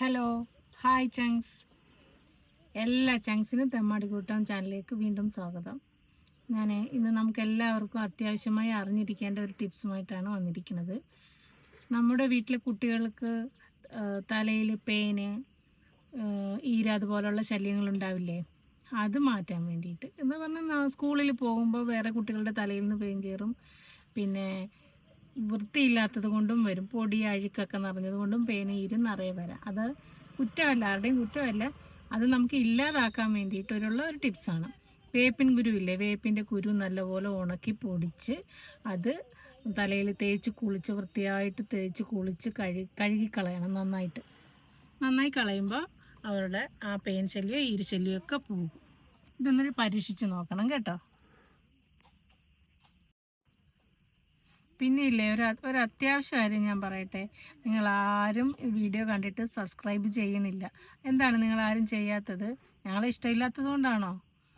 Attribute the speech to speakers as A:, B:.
A: Hello hi ചങ്സ് എല്ലാ ചങ്സിനും തെമ്മാടി കൂട്ടാൻ ചാനലിലേക്ക് വീണ്ടും സ്വാഗതം. ഞാൻ ഇന്ന് നമുക്ക് എല്ലാവർക്കും അത്യാവശ്യമായി അറിഞ്ഞിരിക്കേണ്ട ഒരു ടിപ്സുമായിട്ടാണ് വന്നിരിക്കുന്നത്. നമ്മുടെ വീട്ടിലെ കുട്ടികൾക്ക് തലയിൽ പേന് ഈര അതുപോലുള്ള ശല്യങ്ങൾ ഉണ്ടാവില്ലേ അത് മാറ്റാൻ വേണ്ടിയിട്ട്. എന്ന് പറഞ്ഞാൽ സ്കൂളിൽ പോകുമ്പോൾ വേറെ കുട്ടികളുടെ തലയിൽ നിന്ന് പേൻ കയറും. പിന്നെ വൃത്തിയില്ലാത്തത് കൊണ്ടും വരും. പൊടി അഴുക്കൊക്കെ നിറഞ്ഞത് കൊണ്ടും പേന ഇരു നിറയെ വരാം. അത് കുറ്റമല്ല ആരുടെയും കുറ്റമല്ല. അത് നമുക്ക് ഇല്ലാതാക്കാൻ വേണ്ടിയിട്ടുള്ള ഒരു ടിപ്സാണ് വേപ്പിൻ കുരു ഇല്ലേ വേപ്പിന്റെ കുരു നല്ലപോലെ ഉണക്കി പൊടിച്ച് അത് തലയിൽ തേച്ച് കുളിച്ച് വൃത്തിയായിട്ട് തേച്ച് കുളിച്ച് കഴുകി കഴുകിക്കളയണം നന്നായിട്ട്. നന്നായി കളയുമ്പോൾ അവരുടെ ആ പേൻ ശല്യം ഈരശല്യമൊക്കെ പോകും. ഇതൊന്നൊരു പരീക്ഷിച്ച് നോക്കണം കേട്ടോ. പിന്നെ ഇല്ലേ ഒരു ഒരു അത്യാവശ്യ കാര്യം ഞാൻ പറയട്ടെ. നിങ്ങൾ ആരും വീഡിയോ കണ്ടിട്ട് സബ്സ്ക്രൈബ് ചെയ്യണില്ല. എന്താണ് നിങ്ങൾ ആരും ചെയ്യാത്തത്? ഞങ്ങളെ ഇഷ്ടമില്ലാത്തത് കൊണ്ടാണോ?